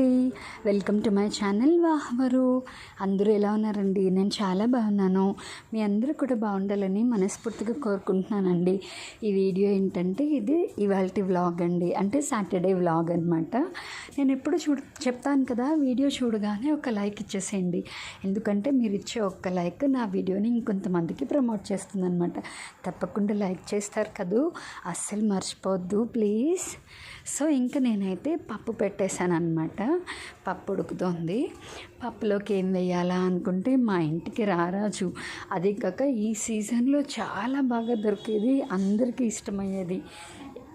అండి welcome to my channel వాహవరు. అందరూ ఎలా ఉన్నారండి? నేను చాలా బాగున్నాను. మీ అందరూ కూడా బాగుండాలని మనస్ఫూర్తిగా కోరుకుంటున్నానండి. ఈ వీడియో ఏంటంటే ఇది ఇవాళ వ్లాగ్ అండి. అంటే సాటర్డే వ్లాగ్ అనమాట నేను ఎప్పుడు చూ చెప్తాను కదా వీడియో చూడగానే ఒక లైక్ ఇచ్చేసేయండి. ఎందుకంటే మీరు ఇచ్చే ఒక్క లైక్ నా వీడియోని ఇంకొంతమందికి ప్రమోట్ చేస్తుందనమాట తప్పకుండా లైక్ చేస్తారు కదూ. అస్సలు మర్చిపోవద్దు ప్లీజ్. సో ఇంకా నేనైతే పప్పు పెట్టేశాను అనమాట పప్పు ఉడుకుతోంది పప్పులోకి ఏం వేయాలా అనుకుంటే మా ఇంటికి రారాజు అది కాక ఈ సీజన్లో చాలా బాగా దొరికేది అందరికీ ఇష్టమయ్యేది.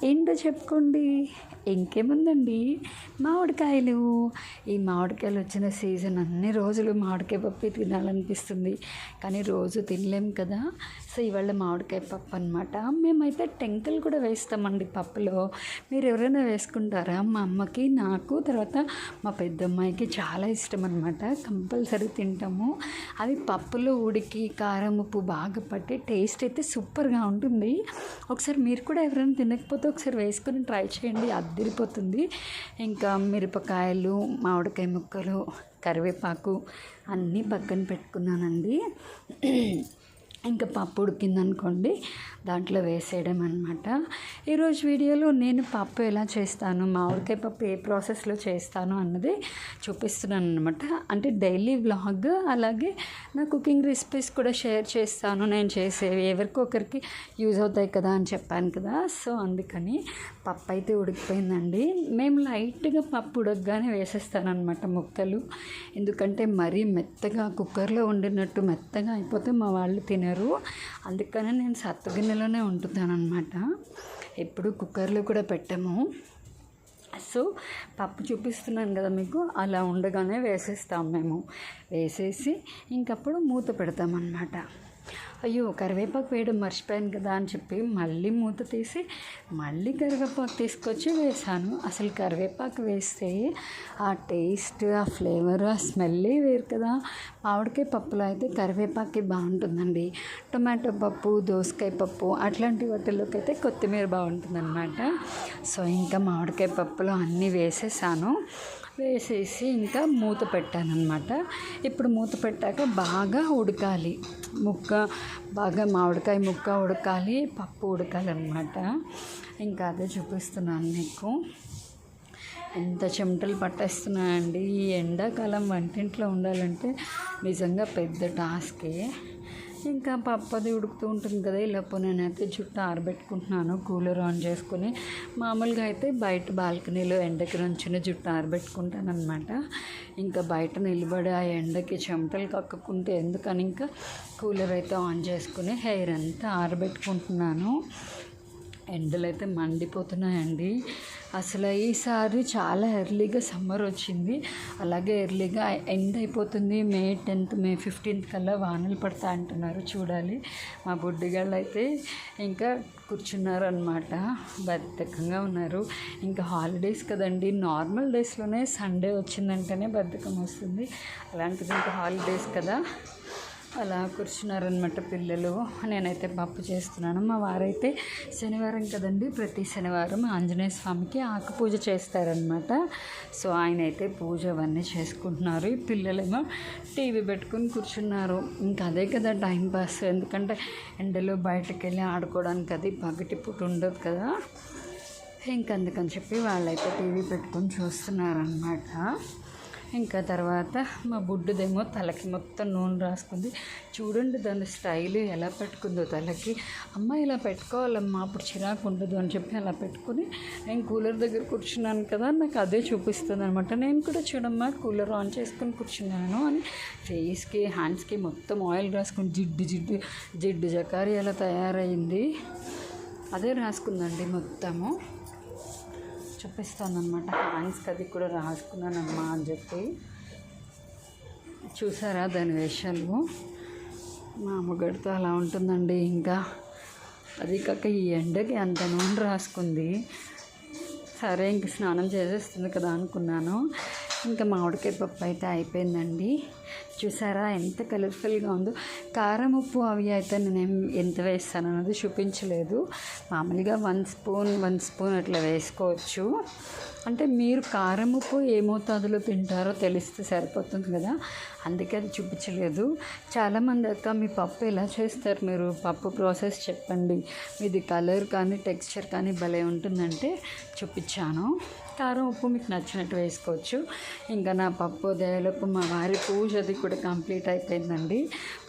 ఏంటో చెప్పుకోండి. ఇంకేముందండి? మామిడికాయలు. ఈ మామిడికాయలు వచ్చిన సీజన్ అన్ని రోజులు మామిడికాయ పప్పు తినాలనిపిస్తుంది. కానీ రోజు తినలేం కదా. సో ఇవాళ మామిడికాయ పప్పు అనమాట మేమైతే టెంకలు కూడా వేస్తామండి పప్పులో. మీరు ఎవరైనా వేసుకుంటారా? మా అమ్మకి నాకు తర్వాత మా పెద్దమ్మాయికి చాలా ఇష్టం అనమాట కంపల్సరీ తింటాము. అవి పప్పులో ఉడికి కారం ఉప్పు బాగా పట్టి టేస్ట్ అయితే సూపర్గా ఉంటుంది. ఒకసారి మీరు కూడా ఎవరైనా తినకపోతే ఒకసారి వేసుకొని ట్రై చేయండి. అదిరిపోతుంది. ఇంకా మిరపకాయలు మామిడికాయ ముక్కలు కరివేపాకు అన్నీ పక్కన పెట్టుకున్నానండి. ఇంకా పప్పు ఉడికిందనుకోండి దాంట్లో వేసేయడం అనమాట ఈరోజు వీడియోలో నేను పప్పు ఎలా చేస్తాను మామిడికాయ పప్పు ఏ ప్రాసెస్లో చేస్తాను అన్నది చూపిస్తున్నాను అనమాట అంటే డైలీ వ్లాగ్ అలాగే నా కుకింగ్ రెసిపీస్ కూడా షేర్ చేస్తాను. నేను చేసేవి ఎవరికొకరికి యూజ్ అవుతాయి కదా అని చెప్పాను కదా. సో అందుకని పప్పు అయితే ఉడికిపోయిందండి. మేము లైట్గా పప్పు ఉడకగానే వేసేస్తాను అనమాట ముక్కలు. ఎందుకంటే మరీ మెత్తగా కుక్కర్లో వండినట్టు మెత్తగా అయిపోతే మా వాళ్ళు తినరు అందుకని నేను సత్తు గిన్నెలోనే వండుతాను ఎప్పుడు కుక్కర్లో కూడా పెట్టము. సో పప్పు చూపిస్తున్నాను కదా మీకు అలా ఉండగానే వేసేస్తాం మేము. వేసేసి ఇంకప్పుడు మూత పెడతామన్నమాట. అయ్యో కరివేపాకు వేయడం మర్చిపోయాను కదా అని చెప్పి మళ్ళీ మూత తీసి మళ్ళీ కరివేపాకు తీసుకొచ్చి వేసాను అసలు కరివేపాకు వేస్తే ఆ టేస్ట్ ఆ ఫ్లేవర్ ఆ స్మెల్లే వేరు కదా. మామిడికాయ పప్పులో అయితే కరివేపాకి బాగుంటుందండి. టొమాటో పప్పు దోసకాయ పప్పు అట్లాంటి వాటిల్లోకి అయితే కొత్తిమీర బాగుంటుందన్నమాట. సో ఇంకా మామిడికాయ పప్పులో అన్నీ వేసేసాను. వేసేసి ఇంకా మూత పెట్టాను ఇప్పుడు మూత పెట్టాక బాగా ఉడకాలి. ముక్క బాగా మామిడికాయ ముక్క ఉడకాలి పప్పు ఉడకాలన్నమాట. ఇంకా అదే చూపిస్తున్నాను మీకు. ఎంత చెమటలు పట్టేస్తున్నాయండి. ఈ ఎండాకాలం వంటింట్లో ఉండాలంటే నిజంగా పెద్ద టాస్కే. ఇంకా పప్పు అది ఉడుకుతూ ఉంటుంది కదా ఇలాపో నేనైతే జుట్టు ఆరబెట్టుకుంటున్నాను కూలర్ ఆన్ చేసుకుని. మామూలుగా అయితే బయట బాల్కనీలో ఎండకి నుంచిన జుట్టు ఆరబెట్టుకుంటాను అనమాట ఇంకా బయట నిలబడి ఆ ఎండకి చెమటలు కక్కుకుంటే ఎందుకని ఇంకా కూలర్ అయితే ఆన్ చేసుకుని హెయిర్ అంతా ఆరబెట్టుకుంటున్నాను. ఎండలు అయితే మండిపోతున్నాయండి. అసలు ఈసారి చాలా ఎర్లీగా సమ్మర్ వచ్చింది. అలాగే ఎర్లీగా ఎండ్ అయిపోతుంది. మే టెన్త్ మే ఫిఫ్టీన్త్ కల్లా వానలు పడతా అంటున్నారు చూడాలి. మా బుడ్డిగాళ్ళు అయితే ఇంకా కూర్చున్నారు అనమాట బద్ధకంగా ఉన్నారు. ఇంకా హాలిడేస్ కదండి. నార్మల్ డేస్లోనే సండే వచ్చిందంటేనే బద్ధకం వస్తుంది అలాంటిది ఇంకా హాలిడేస్ కదా. అలా కూర్చున్నారనమాట పిల్లలు. నేనైతే పప్పు చేస్తున్నాను. మా వారైతే శనివారం కదండి. ప్రతి శనివారం ఆంజనేయ స్వామికి ఆకు పూజ చేస్తారనమాట సో ఆయన అయితే పూజ అవన్నీ చేసుకుంటున్నారు. ఈ పిల్లలేమో టీవీ పెట్టుకుని కూర్చున్నారు. ఇంకా అదే కదా టైం పాస్. ఎందుకంటే ఎండలో బయటకు వెళ్ళి ఆడుకోవడానికి అది పగటి పూట ఉండదు కదా. ఇంకందుకని చెప్పి వాళ్ళైతే టీవీ పెట్టుకొని చూస్తున్నారనమాట ఇంకా తర్వాత మా బుడ్డుదేమో తలకి మొత్తం నూనె రాసుకుంది. చూడండి దాని స్టైల్ ఎలా పెట్టుకుందో తలకి. అమ్మ ఇలా పెట్టుకోవాలమ్మా అప్పుడు చిరాకు ఉండదు అని చెప్పి అలా పెట్టుకుని నేను కూలర్ దగ్గర కూర్చున్నాను కదా నాకు అదే చూపిస్తుంది అనమాట నేను కూడా చూడమ్మా కూలర్ ఆన్ చేసుకుని కూర్చున్నాను అని ఫేస్కి హ్యాండ్స్కి మొత్తం ఆయిల్ రాసుకుని జిడ్డు జిడ్డు జిడ్డు జకారి అలా తయారైంది. అదే రాసుకుందండి మొత్తము. చూపిస్తాను అనమాట హ్యాండ్స్కి అది కూడా రాసుకున్నానమ్మా అని చెప్పి. చూసారా దాని వేషాలు మా అమ్మగడితో అలా ఉంటుందండి ఇంకా. అది కాక ఈ ఎండకి అంత నూనె రాసుకుంది. సరే ఇంక స్నానం చేసేస్తుంది కదా అనుకున్నాను. ఇంకా మామిడికాయ పప్పు అయితే అయిపోయిందండి. చూసారా? ఎంత కలర్ఫుల్గా ఉందో. కారం ఉప్పు అవి అయితే నేను ఎంత వేస్తాను అన్నది చూపించలేదు. మామూలుగా వన్ స్పూన్ వన్ స్పూన్ అట్లా వేసుకోవచ్చు. అంటే మీరు కారం ఉప్పు ఏ మోతాదులో తింటారో తెలిస్తే సరిపోతుంది కదా. అందుకే అది చూపించలేదు. చాలామంది అక్క మీ పప్పు ఎలా చేస్తారు మీరు? పప్పు ప్రాసెస్ చెప్పండి. మీది కలర్ కానీ టెక్స్చర్ కానీ భలే ఉంటుందంటే చూపించాను. కారం ఉప్పు మీకు నచ్చినట్టు వేసుకోవచ్చు. ఇంకా నా పప్పు దేవలపు మా వారి పూజ అది కూడా కంప్లీట్ అయిపోయిందండి.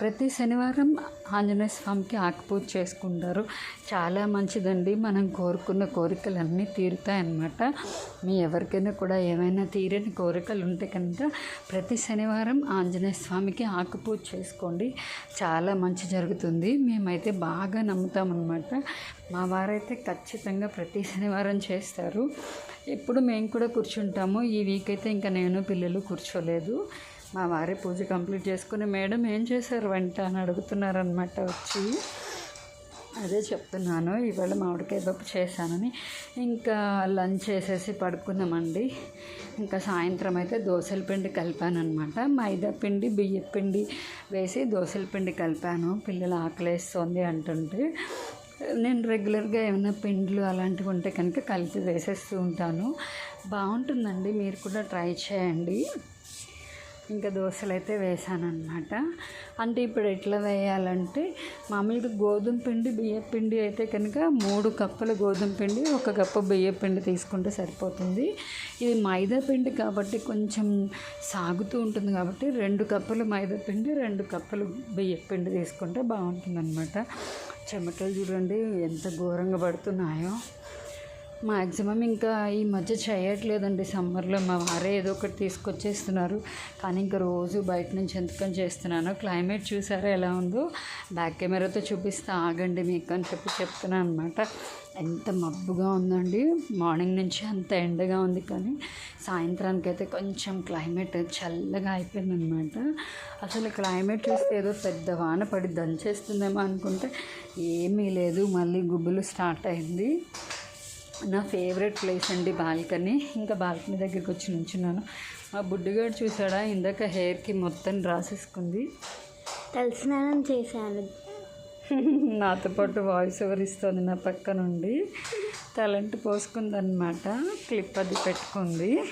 ప్రతి శనివారం ఆంజనేయ స్వామికి ఆకుపూజ చేసుకుంటారు. చాలా మంచిదండి. మనం కోరుకున్న కోరికలు అన్నీ తీరుతాయి అన్నమాట మీ ఎవరికైనా కూడా ఏమైనా తీరని కోరికలు ఉంటే కనుక ప్రతి శనివారం ఆంజనేయ స్వామికి ఆకుపూజ చేసుకోండి. చాలా మంచి జరుగుతుంది. మేమైతే బాగా నమ్ముతామన్నమాట. మా వారైతే ఖచ్చితంగా ప్రతి శనివారం చేస్తారు. ఎప్పుడు మేము కూడా కూర్చుంటాము. ఈ వీక్ అయితే ఇంకా నేను పిల్లలు కూర్చోలేదు. మా వారి పూజ కంప్లీట్ చేసుకుని మేడం ఏం చేశారు వంట అని అడుగుతున్నారనమాట వచ్చి. అదే చెప్తున్నాను ఇవాళ మామిడికాయ పప్పు చేశానని. ఇంకా లంచ్ చేసేసి పడుకున్నామండి. ఇంకా సాయంత్రం అయితే దోశల పిండి కలిపాను అనమాట మైదా పిండి బియ్య పిండి వేసి దోశల పిండి కలిపాను. పిల్లలు ఆకలేస్తుంది అంటుంటే నేను రెగ్యులర్గా ఏమైనా పిండ్లు అలాంటివి ఉంటే కనుక కలిపి వేసేస్తూ ఉంటాను. బాగుంటుందండి మీరు కూడా ట్రై చేయండి. ఇంకా దోశలు అయితే వేసానమాట అంటే ఇప్పుడు ఎట్లా వేయాలంటే మామూలుగా గోధుమ పిండి బియ్య పిండి అయితే కనుక మూడు కప్పుల గోధుమ పిండి ఒక కప్పు బియ్య పిండి తీసుకుంటే సరిపోతుంది. ఇది మైదా పిండి కాబట్టి కొంచెం సాగుతూ ఉంటుంది కాబట్టి రెండు కప్పులు మైదా పిండి రెండు కప్పులు బియ్య పిండి తీసుకుంటే బాగుంటుంది అనమాట చెమటలు చూడండి ఎంత ఘోరంగా పడుతున్నాయో. మ్యాక్సిమం ఇంకా ఈ మధ్య చేయట్లేదండి సమ్మర్లో. మా వారే ఏదో ఒకటి తీసుకొచ్చేస్తున్నారు. కానీ ఇంకా రోజు బయట నుంచి ఎందుకని చేస్తున్నాను క్లైమేట్ చూసారా ఎలా ఉందో బ్యాక్ కెమెరాతో చూపిస్తే ఆగండి మీకు అని చెప్పి చెప్తున్నాను అనమాట ఎంత మబ్బుగా ఉందండి. మార్నింగ్ నుంచి అంత ఎండగా ఉంది కానీ సాయంత్రానికి అయితే కొంచెం క్లైమేట్ చల్లగా అయిపోయిందనమాట అసలు క్లైమేట్ చూస్తే ఏదో పెద్ద వాన పడి దంచేస్తుందేమో అనుకుంటే ఏమీ లేదు. మళ్ళీ గుబ్బులు స్టార్ట్ అయింది. నా ఫేవరెట్ ప్లేస్ అండి బాల్కనీ. ఇంకా బాల్కనీ దగ్గరికి వచ్చి నుంచున్నాను. మా బుడ్డిగాడు చూసాడా ఇందాక హెయిర్కి మొత్తం రాసేసుకుంది. తలస్నానం చేశాను. నాతో పాటు వాయిస్ ఓవర్ ఇస్తుంది నా పక్క నుండి. తలంటి పోసుకుందనమాట క్లిప్ అది పెట్టుకుంది.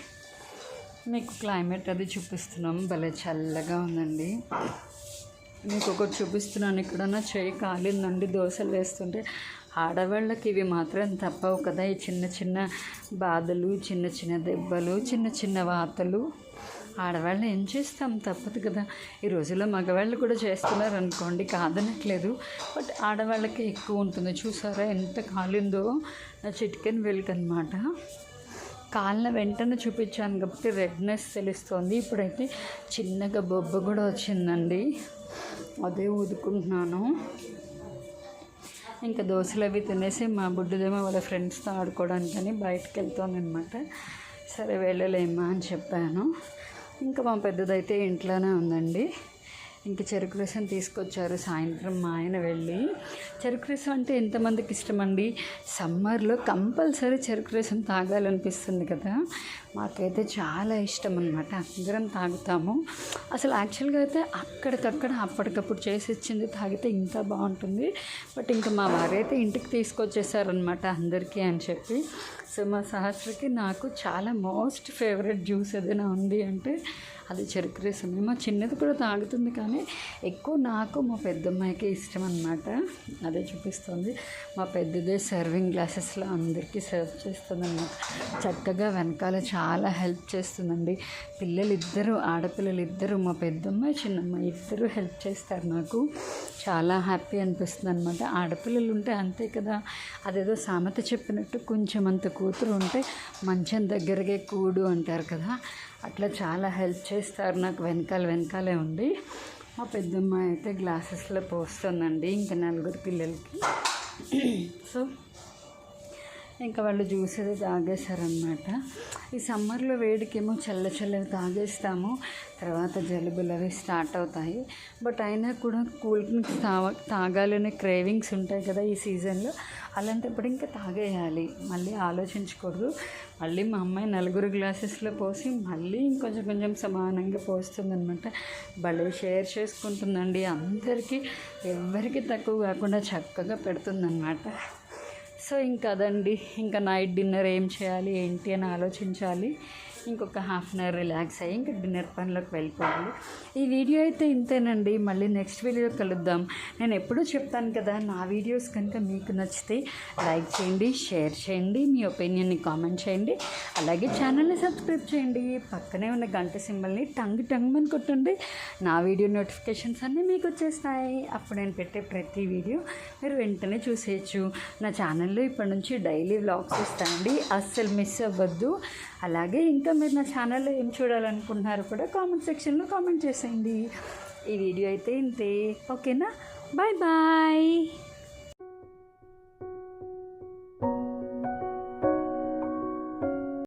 మీకు క్లైమేట్ అది చూపిస్తున్నాం. భలే చల్లగా ఉందండి. మీకు ఒకటి చూపిస్తున్నాను. ఇక్కడ నా చేయి కాలిందండి. దోశలు వేస్తుంటే ఆడవాళ్ళకి ఇవి మాత్రం తప్పవు కదా. ఈ చిన్న చిన్న బాధలు చిన్న చిన్న దెబ్బలు చిన్న చిన్న వాతలు ఆడవాళ్ళు ఏం చేస్తాం? తప్పదు కదా. ఈ రోజుల్లో మగవాళ్ళు కూడా చేస్తున్నారు అనుకోండి కాదనట్లేదు. బట్ ఆడవాళ్ళకి ఎక్కువ ఉంటుంది. చూసారా ఎంత కాలిందో? చిటికెన్ చిటికెన్ అనమాట కాళ్ళ వెంటనే చూపించాను కాబట్టి రెడ్నెస్ తెలుస్తుంది. ఇప్పుడైతే చిన్నగా బొబ్బ కూడా వచ్చిందండి. అదే ఊదుకుంటున్నాను. ఇంకా దోశలు అవి తినేసి మా బుడ్డుదేమో వాళ్ళ ఫ్రెండ్స్తో ఆడుకోవడానికని బయటకు వెళ్తానమాట సరే వెళ్ళలేమ్మా అని చెప్పాను. ఇంకా మా పెద్దదైతే ఇంట్లోనే ఉందండి. ఇంకా చెరుకు రసం తీసుకొచ్చారు. సాయంత్రం మా ఆయన వెళ్ళి చెరుకు రసం అంటే ఎంతమందికి ఇష్టమండి? సమ్మర్లో కంపల్సరీ చెరుకు రసం తాగాలనిపిస్తుంది కదా. మాకైతే చాలా ఇష్టం అనమాట అందరం తాగుతాము. అసలు యాక్చువల్గా అయితే అక్కడికక్కడ అప్పటికప్పుడు చేసి ఇచ్చింది తాగితే ఇంకా బాగుంటుంది. బట్ ఇంకా మా వారైతే ఇంటికి తీసుకొచ్చేసారనమాట అందరికీ అని చెప్పి. సో మా సహస్రకి నాకు చాలా మోస్ట్ ఫేవరెట్ జ్యూస్ ఏదైనా ఉంది అంటే అది చెరుకు రసం మా చిన్నది కూడా తాగుతుంది కానీ ఎక్కువ నాకు మా పెద్దమ్మాయికి ఇష్టం అనమాట అదే చూపిస్తుంది. మా పెద్దదే సర్వింగ్ గ్లాసెస్లో అందరికీ సర్వ్ చేస్తుంది అనమాట చక్కగా వెనకాల చాలా హెల్ప్ చేస్తుందండి. పిల్లలు ఇద్దరు ఆడపిల్లలు ఇద్దరు మా పెద్దమ్మాయి చిన్నమ్మాయి ఇద్దరు హెల్ప్ చేస్తారు నాకు. చాలా హ్యాపీ అనిపిస్తుంది అనమాట ఆడపిల్లలు ఉంటే అంతే కదా. అదేదో సామెత చెప్పినట్టు కొంచెం అంత కూతురు ఉంటే మంచం దగ్గరగే కూడు అంటారు కదా. అట్లా చాలా హెల్ప్ చేస్తారు నాకు వెనకాల వెనకాలే ఉండి. మా పెద్దమ్మాయి అయితే గ్లాసెస్లో పోస్తుందండి ఇంకా నలుగురు పిల్లలకి. సో ఇంకా వాళ్ళు జ్యూస్ అది తాగేశారనమాట ఈ సమ్మర్లో వేడికేమో చల్ల చల్లవి తాగేస్తాము తర్వాత జలుబులు అవి స్టార్ట్ అవుతాయి. బట్ అయినా కూడా కూల్ డ్రింక్స్ తాగ తాగాలనే క్రేవింగ్స్ ఉంటాయి కదా ఈ సీజన్లో. అలాంటప్పుడు ఇంకా తాగేయాలి. మళ్ళీ ఆలోచించకూడదు. మళ్ళీ మా అమ్మాయి నలుగురు గ్లాసెస్లో పోసి మళ్ళీ ఇంకొంచెం కొంచెం సమానంగా పోస్తుందనమాట భలే షేర్ చేసుకుంటుందండి. అందరికీ ఎవరికి తక్కువ కాకుండా చక్కగా పెడుతుందన్నమాట. సో ఇంకా అదండి. ఇంకా నైట్ డిన్నర్ ఏం చేయాలి ఏంటి అని ఆలోచించాలి. ఇంకొక హాఫ్ అన్ అవర్ రిలాక్స్ అయ్యి ఇంకా డిన్నర్ పనిలోకి వెళ్ళిపోవాలి. ఈ వీడియో అయితే ఇంతేనండి. మళ్ళీ నెక్స్ట్ వీడియో కలుద్దాం. నేను ఎప్పుడూ చెప్తాను కదా నా వీడియోస్ కనుక మీకు నచ్చితే లైక్ చేయండి షేర్ చేయండి మీ ఒపీనియన్ని కామెంట్ చేయండి. అలాగే ఛానల్ని సబ్స్క్రైబ్ చేయండి. పక్కనే ఉన్న గంట సింబల్ని టంగ్ టంగ్ అని కొట్టండి. నా వీడియో నోటిఫికేషన్స్ అన్నీ మీకు వచ్చేస్తాయి. అప్పుడు నేను పెట్టే ప్రతి వీడియో మీరు వెంటనే చూసేయచ్చు. నా ఛానల్లో ఇప్పటి నుంచి డైలీ వ్లాగ్స్ ఇస్తానండి అస్సలు మిస్ అవ్వద్దు. అలాగే ఇంకా మీరు నా ఛానల్లో ఏం చూడాలనుకుంటున్నారో కూడా కామెంట్ సెక్షన్లో కామెంట్ చేసేయండి. ఈ వీడియో అయితే ఇంతే. ఓకేనా? Bye bye